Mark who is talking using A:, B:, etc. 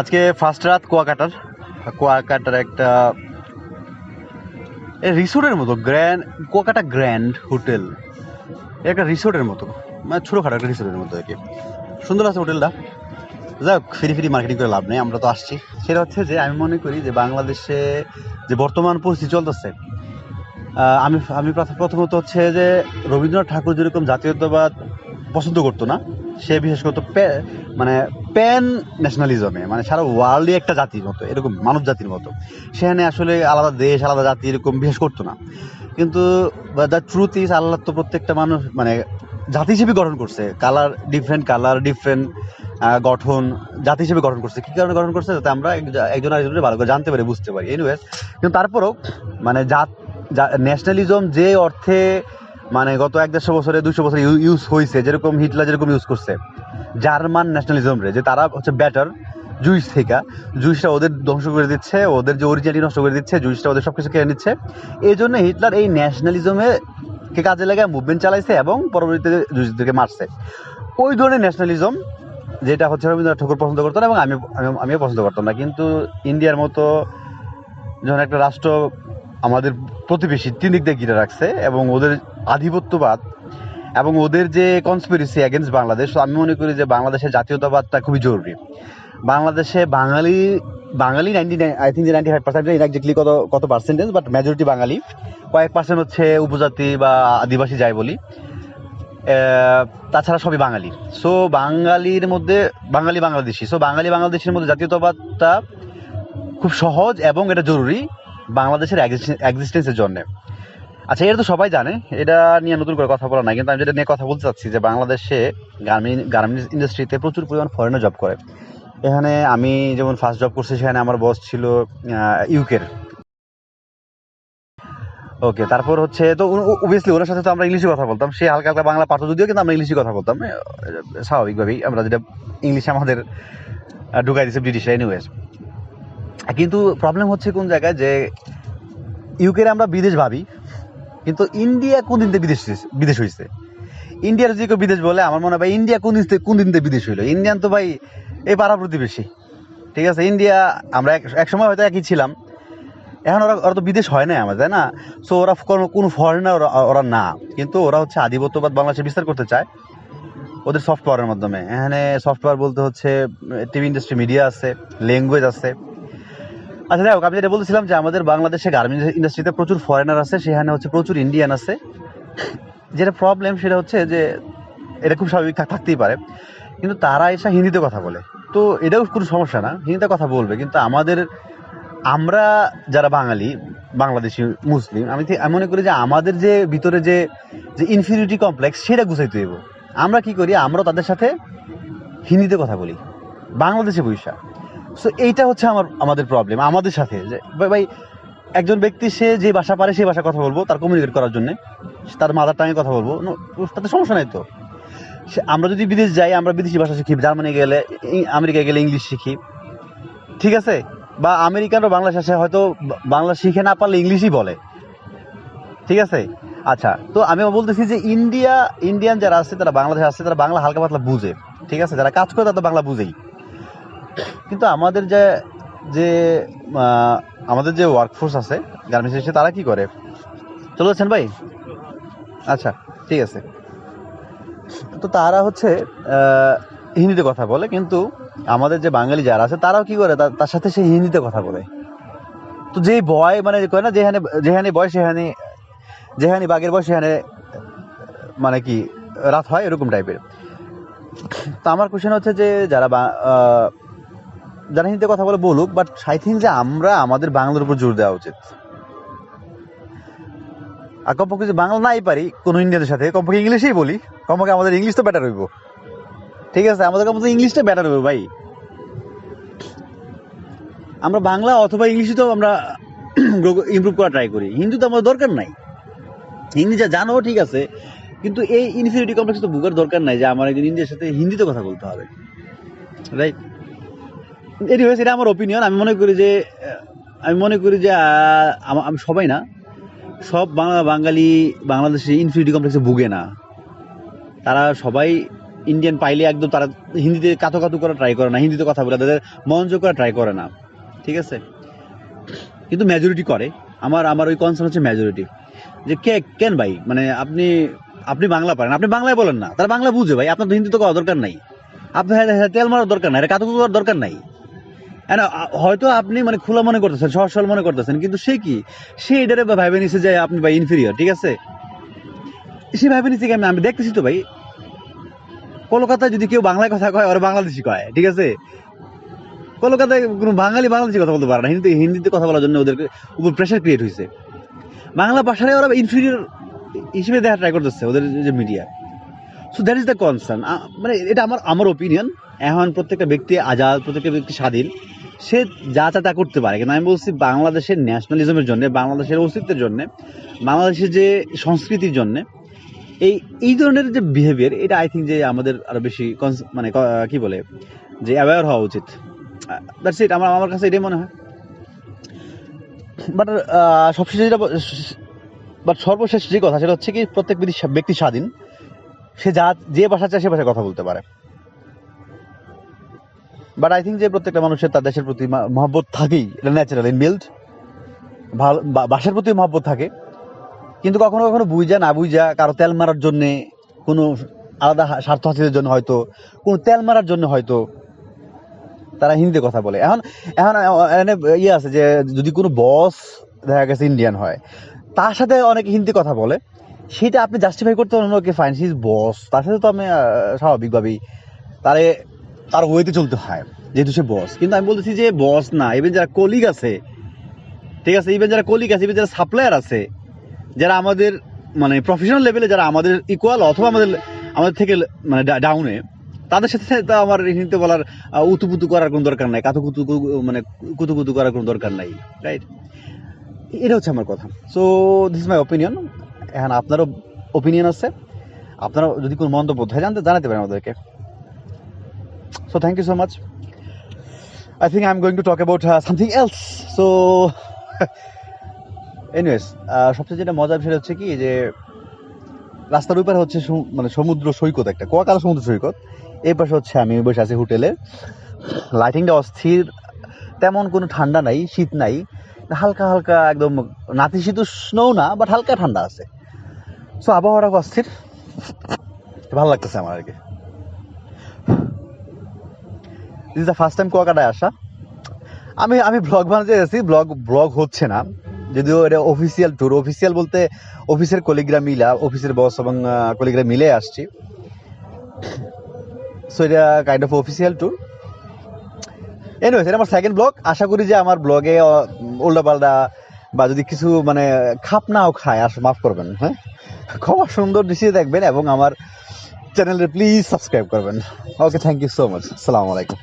A: আজকে ফার্স্ট রাত কুয়াকাটার। কুয়াকাটার একটা রিসোর্টের মতো, গ্র্যান্ড, কুয়াকাটা গ্র্যান্ড হোটেল। একটা রিসোর্টের মতো মানে ছোটোখাটো একটা রিসোর্টের মতো আর কি। সুন্দর আছে হোটেলটা। যাই হোক, ফ্রি ফ্রি মার্কেটিং করে লাভ নেই, আমরা তো আসছি। সেটা হচ্ছে যে, আমি মনে করি যে, বাংলাদেশে যে বর্তমান পরিস্থিতি চলতেছে আমি আমি প্রথমত হচ্ছে যে, রবীন্দ্রনাথ ঠাকুর যেরকম জাতীয়তাবাদ পছন্দ করতো না সে বিশেষ করতো মানে প্যান ন্যাশনালিজমে মানে সারা ওয়ার্ল্ডই একটা জাতির মতো, এরকম মানব জাতির মতো। সেখানে আসলে আলাদা দেশ, আলাদা জাতি এরকম বিশেষ করতো না। কিন্তু দ্য ট্রুথ ইজ আল্লাহ তো প্রত্যেকটা মানুষ মানে জাতি হিসেবে গঠন করছে। কালার ডিফারেন্ট কালার ডিফারেন্ট গঠন জাতি হিসেবে গঠন করছে। কি কারণে গঠন করছে? যাতে আমরা এক- একজন আরেকজনের ভালো করে জানতে পারি, বুঝতে পারি। এনিওয়েজ কিন্তু তারপরেও মানে জাত ন্যাশনালিজম যে অর্থে মানে গত এক দেড়শো বছরে দুশো বছরে ইউজ হয়েছে যেরকম হিটলার যেরকম ইউজ করছে। জার্মান ন্যাশনালিজম রে, যে তারা হচ্ছে ব্যাটার জুইস থেকে। জুইসটা ওদের ধ্বংস করে দিচ্ছে, ওদের যে অরিজিনালি নষ্ট করে দিচ্ছে জুইসটা ওদের সব কিছু কেড়ে নিচ্ছে। এই জন্য হিটলার এই ন্যাশনালিজমে কে কাজে লাগায় মুভমেন্ট চালাইছে এবং পরবর্তীতে জুইসদেরকে মারছে। ওই ধরনের ন্যাশনালিজম যেটা হচ্ছে রবীন্দ্রনাথ ঠাকুর পছন্দ করতো না এবং আমি আমি- আমিও পছন্দ করতাম না। কিন্তু ইন্ডিয়ার মতো যখন একটা রাষ্ট্র আমাদের প্রতিবেশী তিন দিক দিয়ে ঘিরে রাখছে এবং ওদের আধিপত্যবাদ এবং ওদের যে কনস্পিরেসি অ্যাগেন্স্ট বাংলাদেশ আমি মনে করি যে বাংলাদেশের জাতীয়তাবাদটা খুবই জরুরি। বাংলাদেশে Bangali Bangali ninety nine I think যে নাইনটি ফাইভ পার্সেন্ট এক্সাক্টলি কত কত পার্সেন্টেজ বাট মেজরিটি বাঙালি। কয়েক পার্সেন্ট হচ্ছে উপজাতি বা আদিবাসী যাই বলি। তাছাড়া সবই বাঙালি। সো বাঙালির মধ্যে, বাঙালি বাংলাদেশি। সো বাঙালি বাংলাদেশের মধ্যে জাতীয়তাবাদটা খুব সহজ এবং এটা জরুরি। বাংলাদেশের এক্সিস্টেন্সের জন্য। আচ্ছা এটা তো সবাই জানে, এটা নিয়ে নতুন করে কথা বলা নাই, কিন্তু আমি যেটা নিয়ে কথা বলতে চাচ্ছি যে বাংলাদেশে গার্মেন্ট গার্মেন্টস ইন্ডাস্ট্রিতে প্রচুর পরিমাণ ফরেনার জব করে। এখানে আমি যেমন ফার্স্ট জব করছি, সেখানে আমার বস ছিল ইউকের ওকে তারপর হচ্ছে, তো অবভিয়াসলি ওনার সাথে তো আমরা ইংলিশে কথা বলতাম, সে হালকা হালকা বাংলা পারতো যদিও, কিন্তু আমরা ইংলিশে কথা বলতাম। স্বাভাবিকভাবেই আমরা যেটা ইংলিশে আমাদের ঢুকাই দিচ্ছে ব্রিটিশ এনিওয়েজ কিন্তু প্রবলেম হচ্ছে কোন জায়গায় যে ইউকের আমরা বিদেশ ভাবি, কিন্তু ইন্ডিয়া কোন দিন থেকে বিদেশ বিদেশ হয়েছে ইন্ডিয়ার যদি কেউ বিদেশ বলে, আমার মনে হয় ইন্ডিয়া কোন দিন কোন দিন থেকে বিদেশ হইল? ইন্ডিয়ান তো ভাই এই পাড়া প্রতিবেশী। ঠিক আছে ইন্ডিয়া আমরা এক এক সময় হয়তো একই ছিলাম। এখন ওরা ওরা তো বিদেশ হয় না আমাদের, তাই না? সো ওরা কোনো কোনো ফরেনার ওরা ওরা না। কিন্তু ওরা হচ্ছে আধিপত্যবাদ বাংলাদেশে বিস্তার করতে চায়। ওদের সফটওয়্যারের মাধ্যমে। এখানে সফটওয়্যার বলতে হচ্ছে টিভি ইন্ডাস্ট্রি মিডিয়া আছে ল্যাঙ্গুয়েজ আছে। আচ্ছা যাই হোক, আমি যেটা বলছিলাম যে আমাদের বাংলাদেশে গার্মেন্টস ইন্ডাস্ট্রিতে প্রচুর ফরেনার আছে, সেখানে হচ্ছে প্রচুর ইন্ডিয়ান আছে। যেটা প্রবলেম সেটা হচ্ছে যে এটা খুব স্বাভাবিক থাকতেই পারে। কিন্তু তারা এসে হিন্দিতে কথা বলে। তো এটাও কোনো সমস্যা না, হিন্দিতে কথা বলবে। কিন্তু আমাদের, আমরা যারা বাঙালি, বাংলাদেশি, মুসলিম, আমি আমি মনে করি যে আমাদের যে ভিতরে যে যে ইনফিনিটি কমপ্লেক্স সেটা গুছাইতে হইব। আমরা কি করি আমরা তাদের সাথে হিন্দিতে কথা বলি। বাংলাদেশে বৈশা। সো এইটা হচ্ছে আমার, আমাদের প্রবলেম আমাদের সাথে। যে, ভাই- একজন ব্যক্তি, সে যে ভাষা পারে সেই ভাষা কথা বলব, তার কমিউনিকেট করার জন্য। তার মাদার টাঙে কথা বলব। তাতে সমস্যা নাই তো। সে- আমরা যদি বিদেশ যাই, আমরা বিদেশি ভাষা শিখি, জার্মানি গেলে আমেরিকায় গেলে ইংলিশ শিখি। ঠিক আছে? বা আমেরিকানরা বাংলা শেষে হয়তো বাংলা শিখে না পারলে ইংলিশই বলে। ঠিক আছে? আচ্ছা তো আমি বলতেছি যে ইন্ডিয়া, ইন্ডিয়ান যারা আছে, তারা বাংলাদেশে আসছে তারা বাংলা হালকা পাতলা বুঝে। ঠিক আছে? যারা কাজ করে, তারা তো বাংলা বুঝেই। কিন্তু আমাদের যে যে আমাদের যে ওয়ার্কফোর্স আছে গার্মেন্টস এসে তারা কি করে? চলে যাচ্ছেন ভাই? আচ্ছা ঠিক আছে। তো তারা হচ্ছে হিন্দিতে কথা বলে, কিন্তু আমাদের যে বাঙালি যারা আছে, তারাও কি করে? তার সাথে সে হিন্দিতে কথা বলে। তো যেই বয় মানে কয় না, যেখানে যেখানে বয় সেখানে, যেখানে বাঘের বয় সেখানে মানে কি, রাত হয়, এরকম টাইপের তো আমার কোশ্চেন হচ্ছে যে, যারা যারা হিন্দিতে কথা বলে বলুক বাট আই থিঙ্ক যে আমরা আমাদের বাংলার উপর জোর দেওয়া উচিত। আর কমপক্ষে যে বাংলা নাই পারি, কোনো ইন্ডিয়ানের সাথে, কমপক্ষে ইংলিশেই বলি, কমপক্ষে আমাদের ইংলিশ তো বেটার হইব। ঠিক আছে, আমাদের কমপক্ষে ইংলিশটা বেটার হইব, ভাই। আমরা বাংলা অথবা ইংলিশে তো আমরা ইমপ্রুভ করা ট্রাই করি। হিন্দি তো আমাদের দরকার নাই। হিন্দি যা জানো, ঠিক আছে, কিন্তু এই ইনফিনিটি কমপ্লেক্স তো বুকার দরকার নাই যে আমার একজন ইন্ডিয়ার সাথে হিন্দিতে কথা বলতে হবে। রাইট এনিওয়েজ এটা আমার ওপিনিয়ন আমি মনে করি যে আমি মনে করি যে আমা- সবাই না সব বাংলা বাঙালি বাংলাদেশে ইনফিনিটি কমপ্লেক্সে ভুগে না। তারা সবাই ইন্ডিয়ান পাইলে একদম তারা হিন্দিতে কাতো কাতো করে ট্রাই করে না হিন্দিতে কথা বলে তাদের মনোযোগ করে ট্রাই করে না। ঠিক আছে? কিন্তু মেজরিটি করে। আমার আমার ওই কনসার্ন হচ্ছে মেজরিটি যে কে কেন ভাই? মানে আপনি আপনি বাংলা পারেন আপনি বাংলায় বলেন না। তারা বাংলা বুঝে ভাই আপনার তো হিন্দি তো করা দরকার নাই। আপনার হ্যাঁ, হ্যাঁ, তেল মারার দরকার নাই এটা কাতো করার দরকার নাই। হয়তো আপনি মানে খোলা মনে করতেছেন সহজ সরল মনে করতেছেন, কিন্তু সে কি? সে এটারে ভাইবে নিছে যে আপনি ভাই ইনফিরিয়র ঠিক আছে? সে ভাইবে নিছে কেমন আমি দেখতেছি তো ভাই। কলকাতায় যদি কেউ বাংলায় কথা কয়, ওরা বাংলাদেশি কয়, ঠিক আছে? কলকাতায় কোনো বাঙালি বাংলাদেশি কথা বলতে পারে না হিন্দি হিন্দিতে কথা বলার জন্য ওদের উপর প্রেশার ক্রিয়েট হয়েছে বাংলা ভাষায় ওরা ইনফিরিয়র হিসেবে দেখা ট্রাই করতেছে ওদের যে media so that is the concern মানে এটা আমার আমার ওপিনিয়ন এখন প্রত্যেকটা ব্যক্তি আজাদ, প্রত্যেকটা ব্যক্তি স্বাধীন। সে যা চা তা করতে পারে। কিন্তু আমি বলছি বাংলাদেশের ন্যাশনালিজমের জন্য, বাংলাদেশের অস্তিত্বের জন্য, বাংলাদেশের যে সংস্কৃতির জন্য, এই এই ধরনের যে বিহেভিয়ার এটা আই থিঙ্ক যে আমাদের আরও বেশি cons- মানে ক- বলে, যে অ্যাওয়ার হওয়া উচিত। দ্যাটস ইট আমার আমার কাছে এটাই মনে হয়। বাট সবশেষে যেটা বাট সর্বশেষ যে কথা, সেটা হচ্ছে কি প্রত্যেক ব্যক্তি স্বাধীন। সে যা, যে ভাষা চায় সে ভাষায় কথা বলতে পারে। বাট আই থিঙ্ক যে প্রত্যেকটা মানুষের তার দেশের প্রতি মহব্বত থাকেই। এটা ন্যাচারাল ইনবিল্ড ভালো বা- ভাষার প্রতি মহব্বত থাকে। কিন্তু কখনো কখনো বুঝা, না বুঝা, কারও তেল মারার জন্যে কোনো আলাদা স্বার্থ হাসিলের জন্য হয়তো, কোনো তেল মারার জন্য হয়তো তারা হিন্দিতে কথা বলে। এখন এখন ইয়ে আছে যে যদি কোনো বস দেখা গেছে ইন্ডিয়ান হয়, তার সাথে অনেকে হিন্দি কথা বলে। সেটা আপনি জাস্টিফাই করতে পারেন ওকে ফাইন সিজ বস তার সাথে তো আমি স্বাভাবিকভাবেই। তারে তার ওয়েতে চলতে হয়, যেহেতু সে বস কিন্তু আমি বলতেছি যে বস না ইভেন যারা কলিগ আছে, ঠিক আছে? ইভেন যারা কলিগ আছে ইভেন যারা সাপ্লায়ার আছে, যারা আমাদের মানে প্রফেশনাল লেভেলে যারা আমাদের ইকুয়াল অথবা আমাদের আমাদের থেকে মানে ডাউনে তাদের সাথে তো আমার হিন্দিতে বলার উতুপুতু করার কোনো দরকার নাই কাতু কুতু মানে কুতুকুতু করার কোনো দরকার নাই রাইট এটা হচ্ছে আমার কথা। So this is my opinion এখন আপনারও ওপিনিয়ন আছে। আপনারা যদি কোনো মন্তব্য থাকে জানতে, জানাতে পারেন আমাদেরকে। So thank you so much I think I am going to talk about something else so anyways সবচেয়ে যেটা মজার বিষয় হচ্ছে কি, যে রাস্তার উপরে হচ্ছে মানে সমুদ্র সৈকত একটা কুয়াকালা সমুদ্র সৈকত। এই পাশে হচ্ছে আমি বসে আছি হোটেলে। লাইটিংটা অস্থির, তেমন কোনো ঠান্ডা নাই, শীত নাই। হালকা হালকা একদম নাতিশীতোষ্ণও না বাট হালকা ঠান্ডা আছে। সো আবহাওয়াটা অস্থির। ভালো লাগতেছে আমার আর কি। দিস দ্য ফার্স্ট টাইম কুয়াকাটায় আসা। আমি আমি ব্লগ বানাতে যাচ্ছি ব্লগ ব্লগ হচ্ছে না। যদিও এটা অফিসিয়াল ট্যুর অফিসিয়াল বলতে অফিসের কলিগরা মিলা অফিসের বস এবং কলিগরা মিলে আসছি। সো এটা kind of official tour anyways এটা আমার সেকেন্ড ব্লগ আশা করি যে আমার ব্লগে উল্টা পাল্টা বা যদি কিছু মানে খাপ নাও খায়, আস, মাফ করবেন হ্যাঁ? খুব সুন্দর দৃশ্যে দেখবেন এবং আমার চ্যানেলে প্লিজ সাবস্ক্রাইব করবেন। Okay thank you so much আসসালামু আলাইকুম